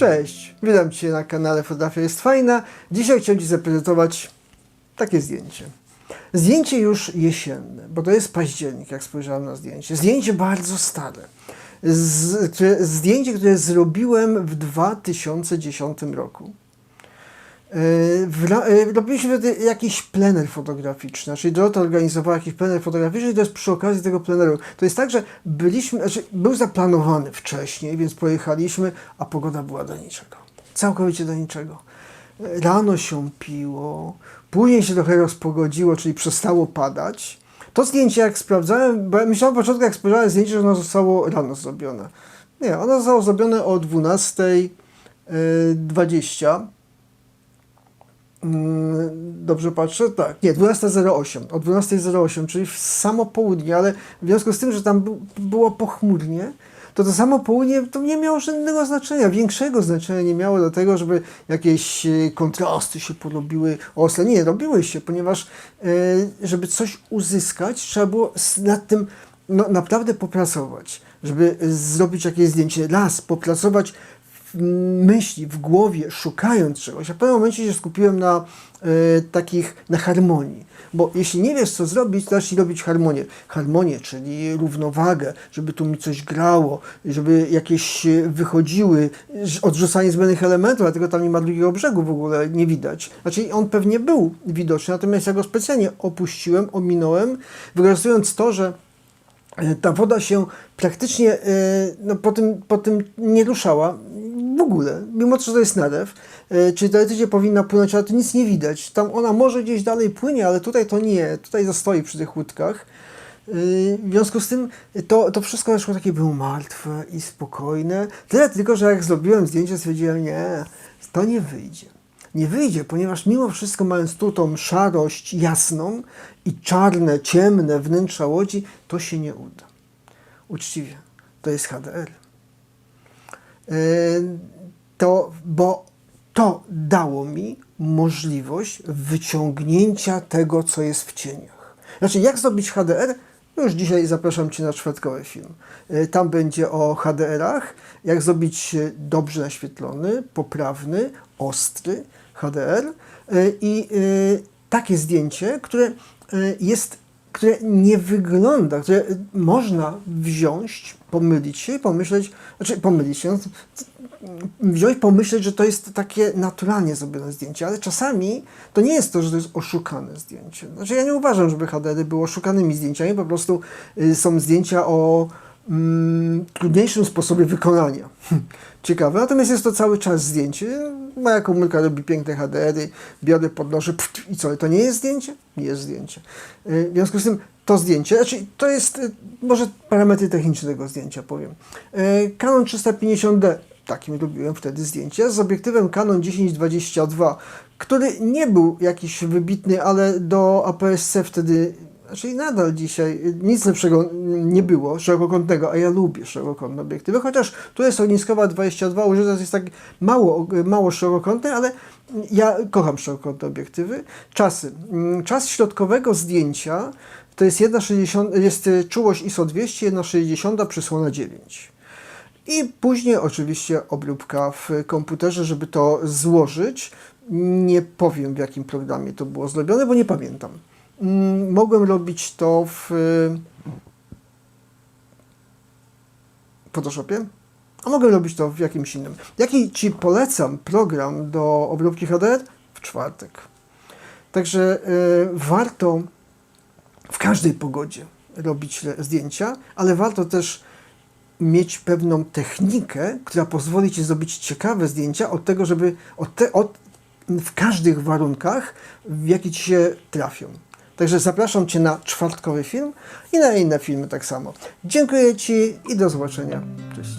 Cześć, witam Cię na kanale Fotografia jest fajna. Dzisiaj chciałem Ci zaprezentować takie zdjęcie. Zdjęcie już jesienne, bo to jest październik, jak spojrzałem na zdjęcie. Zdjęcie bardzo stare. Z, które, zdjęcie, które zrobiłem w 2010 roku. Yy, yy, Robiliśmy wtedy jakiś plener fotograficzny, czyli Dorota organizowała jakiś plener fotograficzny i to jest przy okazji tego pleneru. To jest tak, że byliśmy, znaczy był zaplanowany wcześniej, więc pojechaliśmy, a pogoda była do niczego. Całkowicie do niczego. Yy, Rano się piło, później się trochę rozpogodziło, czyli przestało padać. To zdjęcie, jak sprawdzałem, bo ja myślałem na początku, jak spojrzałem zdjęcie, że ono zostało rano zrobione. Nie, ono zostało zrobione o 12.20. Mm, Dobrze patrzę? Tak. Nie, 12.08. O 12.08, czyli w samo południe, ale w związku z tym, że tam było pochmurnie, to to samo południe to nie miało żadnego znaczenia, większego znaczenia nie miało do tego, żeby jakieś e, kontrasty się porobiły ostre. Nie, robiły się, ponieważ e, żeby coś uzyskać, trzeba było nad tym no, naprawdę popracować, żeby zrobić jakieś zdjęcie. Raz, popracować myśli, w głowie, szukając czegoś. A w pewnym momencie się skupiłem na e, takich, na harmonii. Bo jeśli nie wiesz, co zrobić, to zacznij robić harmonię. Harmonię, czyli równowagę, żeby tu mi coś grało, żeby jakieś wychodziły, odrzucanie zbędnych elementów, dlatego tam nie ma drugiego brzegu w ogóle, nie widać. Znaczy on pewnie był widoczny, natomiast ja go specjalnie opuściłem, ominąłem, wykorzystując to, że E, ta woda się praktycznie e, no, po, tym, po tym nie ruszała w ogóle, mimo że to jest narew, e, czyli teoretycznie powinna płynąć, ale tu nic nie widać. Tam ona może gdzieś dalej płynie, ale tutaj to nie, tutaj zostaje przy tych łódkach. E, W związku z tym to, to wszystko wyszło takie było martwe i spokojne. Tyle tylko, że jak zrobiłem zdjęcie, stwierdziłem, nie, to nie wyjdzie. Nie wyjdzie, ponieważ mimo wszystko mając tu tą szarość jasną i czarne, ciemne wnętrza łodzi, to się nie uda. Uczciwie, to jest HDR. Yy, To, bo to dało mi możliwość wyciągnięcia tego, co jest w cieniach. Znaczy, jak zrobić HDR? No Już dzisiaj zapraszam Cię na czwartkowy film. Yy, Tam będzie o HDR-ach, jak zrobić dobrze naświetlony, poprawny, ostry HDR yy, i takie zdjęcie, które jest, które nie wygląda, które można wziąć, pomylić się i pomyśleć, znaczy pomylić się, wziąć, pomyśleć, że to jest takie naturalnie zrobione zdjęcie, ale czasami to nie jest to, że to jest oszukane zdjęcie. Znaczy ja nie uważam, żeby HDR były oszukanymi zdjęciami, po prostu y, są zdjęcia o mm, trudniejszym sposobie wykonania. Ciekawe, natomiast jest to cały czas zdjęcie. Moja komórka robi piękne HDR-y, biorę, podnoszę i co, to nie jest zdjęcie? Jest zdjęcie. Y, W związku z tym to zdjęcie, znaczy to jest y, może parametry techniczne tego zdjęcia powiem. Y, Canon 350D, takim robiłem wtedy zdjęcie, z obiektywem Canon 1022, który nie był jakiś wybitny, ale do APS-C wtedy, znaczy i nadal dzisiaj y, nic lepszego nie było, szerokokątnego, a ja lubię szerokokątne obiektywy, chociaż tu jest ogniskowa 22, użyta jest tak mało, mało szerokokątne, ale ja kocham szerokokątne obiektywy. Czasy. Mm, Czas środkowego zdjęcia to jest 1,60, jest y, czułość ISO 200, 1,60 przysłona 9. I później oczywiście obróbka w komputerze, żeby to złożyć. Nie powiem w jakim programie to było zrobione, bo nie pamiętam. Mm, Mogłem robić to w Photoshopie, a mogę robić to w jakimś innym. Jaki Ci polecam program do obróbki HDR? W czwartek. Także y, warto w każdej pogodzie robić zdjęcia, ale warto też mieć pewną technikę, która pozwoli Ci zrobić ciekawe zdjęcia od tego, żeby od te, od, w każdych warunkach, w jakie Ci się trafią. Także zapraszam Cię na czwartkowy film i na inne filmy tak samo. Dziękuję Ci i do zobaczenia. Cześć.